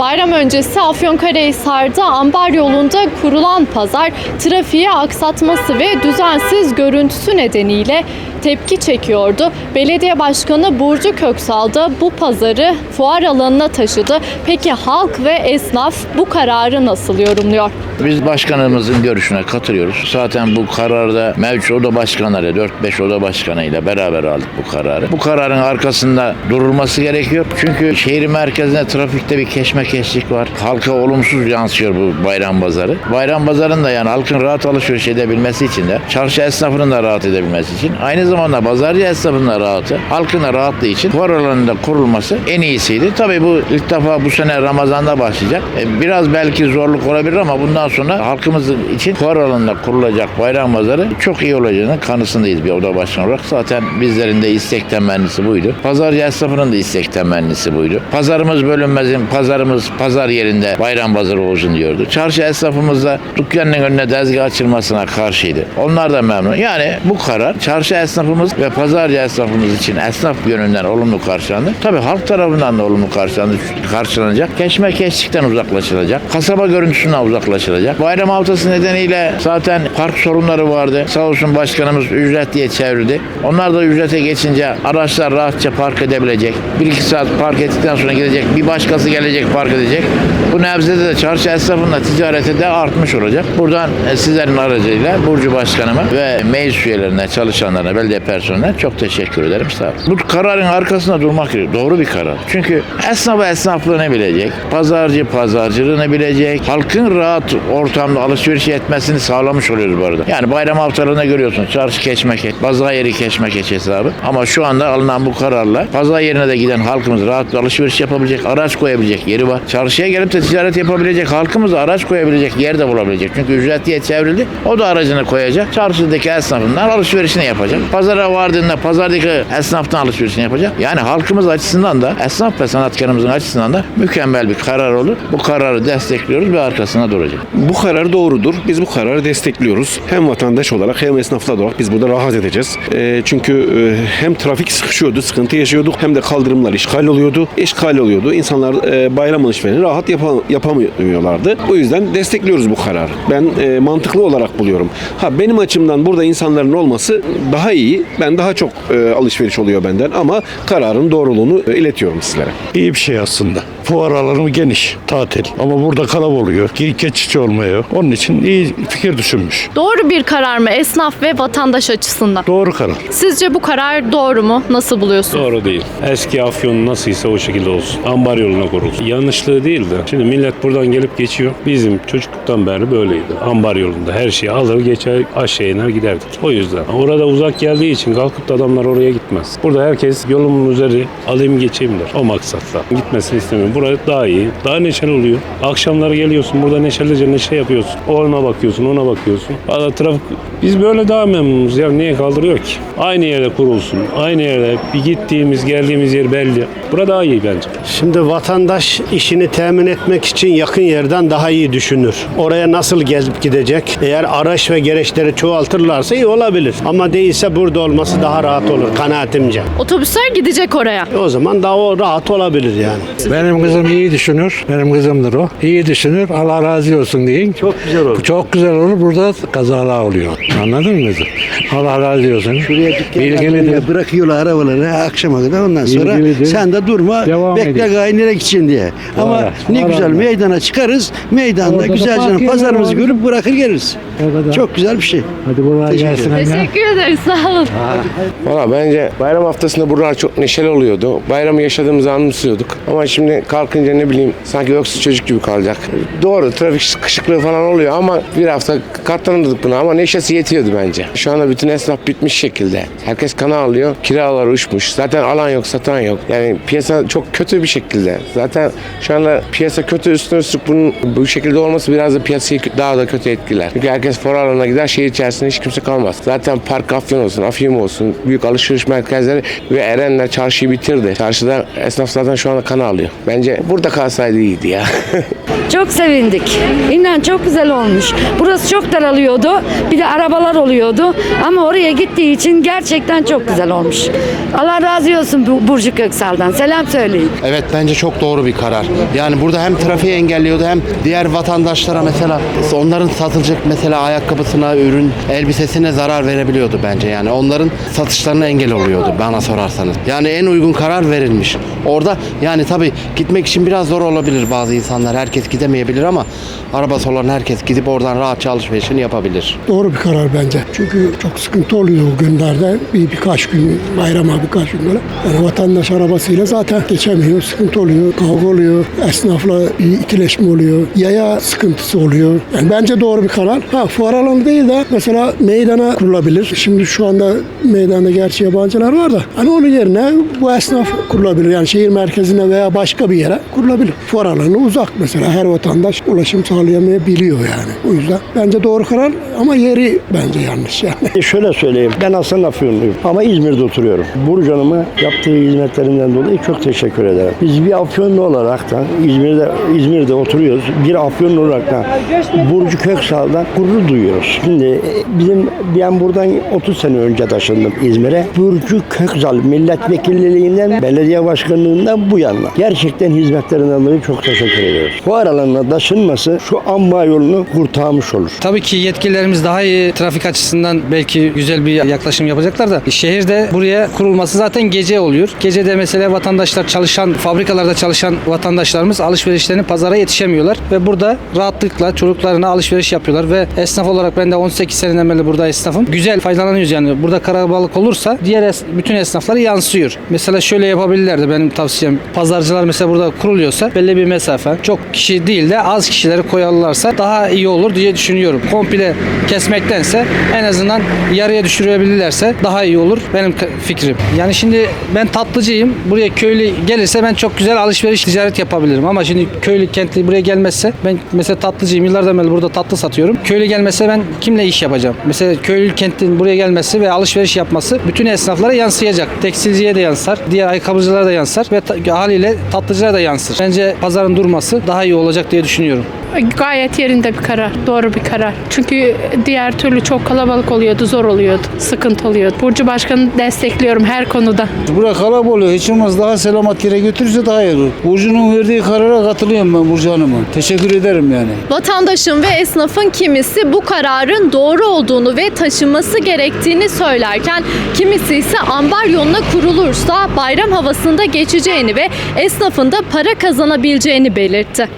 Bayram öncesi Afyonkarahisar'da ambar yolunda kurulan pazar trafiği aksatması ve düzensiz görüntüsü nedeniyle tepki çekiyordu. Belediye Başkanı Burcu Köksal da bu pazarı fuar alanına taşıdı. Peki halk ve esnaf bu kararı nasıl yorumluyor? Biz başkanımızın görüşüne katılıyoruz. Zaten bu kararda mevcut oda başkanları 4-5 oda başkanıyla beraber aldık bu kararı. Bu kararın arkasında durulması gerekiyor. Çünkü şehir merkezinde trafikte bir keşmekeşlik var. Halka olumsuz yansıyor bu bayram pazarı. Bayram pazarında yani halkın rahat alışveriş edebilmesi için de çarşı esnafının da rahat edebilmesi için aynı zamanda pazarcı esnafının da rahatı, halkın da rahatlığı için fuar alanında kurulması en iyisiydi. Tabii bu ilk defa bu sene Ramazan'da başlayacak. E, Biraz belki zorluk olabilir ama bundan sonra halkımız için fuar alanında kurulacak bayram pazarı çok iyi olacağının kanısındayız bir oda başkanı olarak. Zaten bizlerin de istek temennisi buydu. Pazarcı esnafının da istek temennisi buydu. Pazarımız bölünmezin, pazarımız pazar yerinde bayram pazarı olsun diyordu. Çarşı esnafımız da dükkanın önüne tezgah açılmasına karşıydı. Onlar da memnun. Yani bu karar çarşı esnafımız ve pazarcı esnafımız için esnaf yönünden olumlu karşılandı. Tabii halk tarafından da olumlu karşılandı, karşılanacak. Keşme keşlikten uzaklaşılacak. Kasaba görüntüsünden uzaklaşılacak. Bayram haftası nedeniyle zaten park sorunları vardı. Sağ olsun başkanımız ücret diye çevirdi. Onlar da ücrete geçince araçlar rahatça park edebilecek. 1-2 saat park ettikten sonra gidecek. Bir başkası gelecek park edecek. Bu nebzede de çarşı esnafında ticarete de artmış olacak. Buradan e, sizlerin aracıyla Burcu Başkanıma ve meclis üyelerine, çalışanlarına, belediye personeline çok teşekkür ederim. Sağ olun. Bu kararın arkasında durmak gerekiyor. Doğru bir karar. Çünkü esnaf esnaflığını bilecek, pazarcı pazarcılığını bilecek, halkın rahat ortamda alışveriş etmesini sağlamış oluyoruz bu arada. Yani bayram haftalarında görüyorsun çarşı keşmekeç, pazar yeri keşmekeç hesabı. Ama şu anda alınan bu kararla pazar yerine de giden halkımız rahat alışveriş yapabilecek, araç koyabilecek yeri var. Çarşıya gelip de ticaret yapabilecek halkımız araç koyabilecek yer de bulabilecek. Çünkü ücret diye çevrildi. O da aracını koyacak. Çarşıdaki esnafından alışverişini yapacak. Pazara vardığında pazardaki esnaftan alışverişini yapacak. Yani halkımız açısından da esnaf ve sanatkarımızın açısından da mükemmel bir karar olur. Bu kararı destekliyoruz ve arkasına duracak. Bu karar doğrudur. Biz bu kararı destekliyoruz. Hem vatandaş olarak hem esnaflar olarak biz burada rahat edeceğiz. Ee, çünkü e, hem trafik sıkışıyordu, sıkıntı yaşıyorduk hem de kaldırımlar işgal oluyordu. İşgal oluyordu. İnsanlar e, bayram alışverişini rahat yapa- yapamıyorlardı. O yüzden destekliyoruz bu kararı. Ben e, mantıklı olarak buluyorum. Ha benim açımdan burada insanların olması daha iyi. Ben daha çok e, alışveriş oluyor benden ama kararın doğruluğunu e, iletiyorum sizlere. İyi bir şey aslında. Fuar alanı geniş, tatil. Ama burada kalabalık oluyor. Ge- Geçici olmuyor. Onun için iyi fikir düşünmüş. Doğru bir karar mı esnaf ve vatandaş açısından? Doğru karar. Sizce bu karar doğru mu? Nasıl buluyorsunuz? Doğru değil. Eski Afyon nasılsa o şekilde olsun. Ambar yoluna kurulsun. Yanlışlığı değil de. Şimdi millet buradan gelip geçiyor. Bizim çocukluktan beri böyleydi. Ambar yolunda her şeyi alır geçer aşağı iner giderdik. O yüzden. Orada uzak geldiği için kalkıp da adamlar oraya gitmez. Burada herkes yolumun üzeri alayım geçeyim der. O maksatla. Gitmesini istemiyorum. Burası daha iyi. Daha neşeli oluyor. Akşamları geliyorsun burada neşelice neşe yapıyorsun. Ona bakıyorsun ona bakıyorsun. Valla trafik biz böyle daha memnunuz ya. Niye kaldırıyor ki? Aynı yerde kurulsun. Aynı yerde bir gittiğimiz geldiğimiz yer belli. Burada daha iyi bence. Şimdi vatandaş işini temin etmek için yakın yerden daha iyi düşünür. Oraya nasıl gezip gidecek? Eğer araç ve gereçleri çoğaltırlarsa iyi olabilir. Ama değilse burada olması daha rahat olur kanaatimce. Otobüsler gidecek oraya. O zaman daha o rahat olabilir yani. Benim kızım iyi düşünür. Benim kızımdır o. İyi düşünür. Allah razı olsun deyin. Çok güzel olur. Çok güzel olur. Burada kazalar oluyor. Anladın mı kızım? Allah razı olsun. Bilgilidir. Bırakıyorlar arabaları akşama kadar ondan sonra Bilgilidir. sen de durma Devam bekle nereye gideceksin diye. Ama Var, ne var güzel abi. meydana çıkarız meydanda Orada da güzelce park yerleri pazarımızı var. görüp bırakır geliriz. Çok güzel bir şey. Hadi kolay Teşekkür gelsin. anne. Teşekkür ederiz. Sağ olun. Valla bence bayram haftasında buralar çok neşeli oluyordu. Bayramı yaşadığımızı anımsıyorduk. Ama şimdi kalkınca ne bileyim sanki öksüz çocuk gibi kalacak. Doğru trafik sıkışıklığı falan oluyor ama bir hafta katlanırdık buna ama neşesi yetiyordu bence. Şu anda bütün esnaf bitmiş şekilde. Herkes kana alıyor. Kiralar uçmuş. Zaten alan yok, satan yok. Yani piyasa çok kötü bir şekilde. Zaten şu anda piyasa kötü üstüne üstlük bunun bu şekilde olması biraz da piyasayı daha da kötü etkiler. Çünkü herkes fuar alanına gider şehir içerisinde hiç kimse kalmaz. Zaten park afyon olsun, afyum olsun, büyük alışveriş merkezleri ve Erenler çarşıyı bitirdi. Çarşıda esnaf zaten şu anda kana alıyor. Bence burada kalsaydı iyiydi ya. Çok sevindik. İnan çok güzel olmuş. Burası çok daralıyordu. Bir de arabalar oluyordu. Ama oraya gittiği için gerçekten çok güzel olmuş. Allah razı olsun bu Burcu Köksal'dan. Selam söyleyin. Evet bence çok doğru bir karar. Yani burada hem trafiği engelliyordu hem diğer vatandaşlara mesela onların satılacak mesela ayakkabısına, ürün, elbisesine zarar verebiliyordu bence. Yani onların satışlarına engel oluyordu bana sorarsanız. Yani en uygun karar verilmiş. Orada yani tabii gitmek için biraz zor olabilir bazı insanlar. Herkes gidemeyebilir ama arabası olan herkes gidip oradan rahatça alışverişini yapabilir. Doğru bir karar bence. Çünkü çok sıkıntı oluyor o günlerde. Bir birkaç gün bayrama birkaç gün böyle. Yani vatandaş arabasıyla zaten geçemiyor. Sıkıntı oluyor. Kavga oluyor. Esnafla bir ikileşme oluyor. Yaya sıkıntısı oluyor. Yani bence doğru bir karar. Ha fuar alanı değil de mesela meydana kurulabilir. Şimdi şu anda meydanda gerçi yabancılar var da hani onun yerine bu esnaf kurulabilir. Yani şehir merkezine veya başka bir yere kurulabilir. Fuar alanı uzak mesela. Her vatandaş ulaşım sağlayamayabiliyor yani. O yüzden bence doğru karar ama yeri bence yanlış yani. E şöyle söyleyeyim. Ben aslında Afyonluyum ama İzmir'de oturuyorum. Burcu Hanım'a yaptığı hizmetlerinden dolayı çok teşekkür ederim. Biz bir Afyonlu olarak da İzmir'de İzmir'de oturuyoruz. Bir Afyonlu olarak da Burcu Köksal'dan gurur duyuyoruz. Şimdi e, bizim ben buradan 30 sene önce taşındım İzmir'e. Burcu Köksal milletvekilliğinden belediye başkanlığından bu yana. Gerçekten hizmetlerinden dolayı çok teşekkür ediyoruz. Bu aralarına taşınması şu amba yolunu kurtarmış olur. Tabii ki yetkililerimiz daha iyi trafik açısından belki güzel bir yaklaşım yapacaklar da şehirde buraya kurulması zaten gece oluyor. Gecede mesela vatandaşlar çalışan fabrikalarda çalışan vatandaşlarımız alışverişlerini pazara yetişemiyorlar ve burada rahatlıkla çocuklarına alışveriş yapıyorlar ve esnaf olarak ben de 18 seneden beri burada esnafım. Güzel faydalanıyoruz yani. Burada karabalık olursa diğer es- bütün esnaflara yansıyor. Mesela şöyle yapabilirlerdi benim tavsiyem. Pazarcılar mesela burada kuruluyorsa belli bir mesafe çok kişi değil de az kişileri koyarlarsa daha iyi olur diye düşünüyorum. Komple kesmektense en azından yarıya düşürebilirlerse daha iyi olur benim fikrim. Yani şimdi ben tatlıcıyım. Buraya köylü gelirse ben çok güzel alışveriş ticaret yapabilirim. Ama şimdi köylü kentli buraya gelmezse ben mesela tatlıcıyım. Yıllardan beri burada tatlı satıyorum. Köylü gelmezse ben kimle iş yapacağım? Mesela köylü kentin buraya gelmesi ve alışveriş yapması bütün esnaflara yansıyacak. Tekstilciye de yansır. Diğer ayakkabıcılara da yansır. Ve haliyle tatlıcılara da yansır. Bence pazarın durması daha iyi olacak diye düşünüyorum. Gayet yerinde bir karar. Doğru bir karar. Çünkü diğer türlü çok kalabalık oluyordu, zor oluyordu, sıkıntı oluyordu. Burcu Başkan'ı destekliyorum her konuda. Buraya kalabalık oluyor. Hiç olmaz daha selamet yere götürürse daha iyi olur. Burcu'nun verdiği karara katılıyorum ben Burcu Hanım'a. Teşekkür ederim yani. Vatandaşın ve esnafın kimisi bu kararın doğru olduğunu ve taşınması gerektiğini söylerken kimisi ise ambar yoluna kurulursa bayram havasında geçeceğini ve esnafın da para kazanabileceğini belirtti.